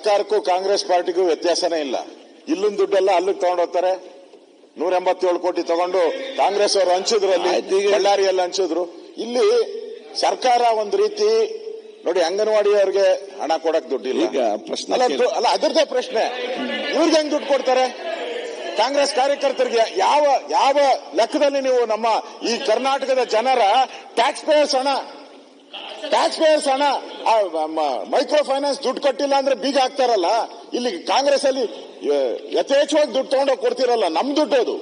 ಸರ್ಕಾರಕ್ಕೂ ಕಾಂಗ್ರೆಸ್ ಪಾರ್ಟಿಗೂ ವ್ಯತ್ಯಾಸನೇ ಇಲ್ಲ. ಇಲ್ಲಿನ ದುಡ್ಡೆಲ್ಲ ಅಲ್ಲಿಗೆ ತಗೊಂಡು ಹೋಗ್ತಾರೆ. ನೂರ ಎಂಬತ್ತೇಳು ಕೋಟಿ ತಗೊಂಡು ಕಾಂಗ್ರೆಸ್ ಅವರು ಹಂಚಿದ್ರು ಅಲ್ಲಿ ಬಳ್ಳಾರಿಯಲ್ಲಿ ಹಂಚಿದ್ರು. ಇಲ್ಲಿ ಸರ್ಕಾರ ಒಂದು ರೀತಿ ನೋಡಿ ಅಂಗನವಾಡಿ ಅವ್ರಿಗೆ ಹಣ ಕೊಡಕ್ ದುಡ್ಡಿಲ್ಲ. ಈಗ ಪ್ರಶ್ನೆ ಅಲ್ಲ, ಕೇಳಿ. ಅಲ್ಲ ಅದರದೇ ಪ್ರಶ್ನೆ. ಇವ್ರಿಗೆ ಹೆಂಗ್ ದುಡ್ಡು ಕೊಡ್ತಾರೆ? ಕಾಂಗ್ರೆಸ್ ಕಾರ್ಯಕರ್ತರಿಗೆ ಯಾವ ಯಾವ ಲೆಕ್ಕದಲ್ಲಿ ನೀವು ನಮ್ಮ ಈ ಕರ್ನಾಟಕದ ಜನರ ಟ್ಯಾಕ್ಸ್ ಪೇಯರ್ಸ್ ಹಣ? ಟ್ಯಾಕ್ಸ್ ಪೇಯರ್ಸ್ ಹಣ. ಮೈಕ್ರೋ ಫೈನಾನ್ಸ್ ದುಡ್ಡು ಕಟ್ಟಿಲ್ಲ ಅಂದ್ರೆ ಬೀಗ ಹಾಕ್ತಾರಲ್ಲ, ಇಲ್ಲಿ ಕಾಂಗ್ರೆಸ್ ಅಲ್ಲಿ ಯಥೇಚ್ಛವಾಗಿ ದುಡ್ಡು ತಗೊಂಡೋಗಿ ಕೊಡ್ತಿರಲ್ಲ, ನಮ್ ದುಡ್ಡು ಅದು.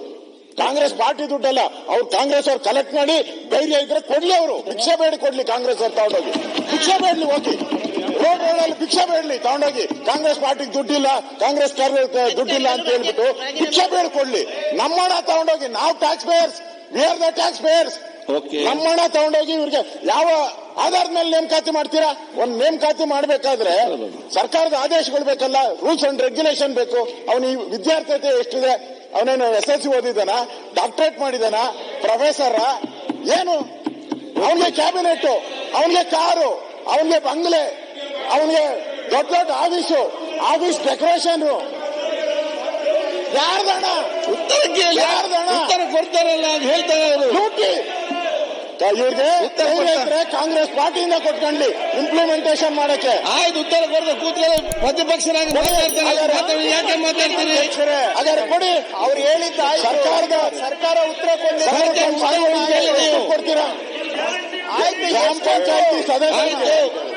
ಕಾಂಗ್ರೆಸ್ ಪಾರ್ಟಿ ದುಡ್ಡಲ್ಲ, ಅವ್ರು ಕಾಂಗ್ರೆಸ್ ಅವ್ರು ಕಲೆಕ್ಟ್ ಮಾಡಿ, ಧೈರ್ಯ ಇದ್ರೆ ಕೊಡ್ಲಿ ಅವರು. ಭಿಕ್ಷೆ ಬೇಡಿ ಕೊಡ್ಲಿ ಕಾಂಗ್ರೆಸ್ ಅವ್ರು ತಗೊಂಡೋಗಿ. ಭಿಕ್ಷೆ ಬೇಡ್ಲಿ ಹೋಗಿ ರೋಡ್ ರೋಡಲ್ಲಿ ಭಿಕ್ಷೆ ಬೇಡ್ಲಿ ತಗೊಂಡೋಗಿ. ಕಾಂಗ್ರೆಸ್ ಪಾರ್ಟಿಗೆ ದುಡ್ಡಿಲ್ಲ, ಕಾಂಗ್ರೆಸ್ ದುಡ್ಡಿಲ್ಲ ಅಂತ ಹೇಳ್ಬಿಟ್ಟು ಭಿಕ್ಷೆ ಬೇಡ್ಕೊಡ್ಲಿ. ಕೊಡ್ಲಿ ನಮ್ಮ ಹಣ ತಗೊಂಡೋಗಿ, ನಾವು tax payers we are the tax payers. ನಮ್ಮ ಹಣ ತಗೊಂಡೋಗಿ ಇವ್ರಿಗೆ ಯಾವ ಆಧಾರದ ಮೇಲೆ ನೇಮಕಾತಿ ಮಾಡ್ತೀರಾ? ಒಂದ್ ನೇಮಕಾತಿ ಮಾಡ್ಬೇಕಾದ್ರೆ ಸರ್ಕಾರದ ಆದೇಶಗಳು ಬೇಕಲ್ಲ ರೂಲ್ಸ್ ಅಂಡ್ ರೆಗ್ಯುಲೇಷನ್ ಬೇಕು. ಅವನ ಈ ವಿದ್ಯಾರ್ಥಿತೆ ಎಷ್ಟಿದೆ? ಅವನೇನು ಎಸ್ ಎಲ್ ಸಿ ಓದಿದಾನ ಡಾಕ್ಟರೇಟ್ ಮಾಡಿದಾನ ಪ್ರೊಫೆಸರ್? ಏನು? ಅವನಿಗೆ ಕ್ಯಾಬಿನೆಟ್ ಅವನಿಗೆ ಕಾರು ಅವನಿಗೆ ಬಂಗ್ಲೆ ಅವನಿಗೆ ದೊಡ್ಡ ದೊಡ್ಡ ಆಫೀಸು ಆಫೀಸ್ ಡೆಕೋರೇಷನ್. ಯಾರ್ದಣ ಉತ್ತರಕ್ಕೆ ಕೇಳಿ. ಯಾರ್ದಣ? ಉತ್ತರ ಕೊಡ್ತಾರಲ್ಲ ಹೇಳ್ತಾರೆ ಇವ್ರಿಗೆ ಕಾಂಗ್ರೆಸ್ ಪಾರ್ಟಿಯಿಂದ ಕೊಟ್ಕೊಂಡ್ಲಿ ಇಂಪ್ಲಿಮೆಂಟೇಷನ್ ಮಾಡಕ್ಕೆ. ಆಯ್ತು ಉತ್ತರ ಕೊಡದೆ ಪ್ರತಿಪಕ್ಷನಾಗಿ ಮಾತಾಡ್ತಾರೆ ಹಾಗಾದ್ರೆ- ಯಾಕೆ ಮಾತಾಡ್ತೀರಿ ಅದರ ಕೊಡಿ. ಅವ್ರು ಹೇಳಿದ್ದ ಸರ್ಕಾರದ ಸರ್ಕಾರ ಉತ್ತರ ಕೊಡ್ತೀರಾ? ಆಯ್ತು ಗ್ರಾಮ ಪಂಚಾಯತಿ ಆಯ್ತು.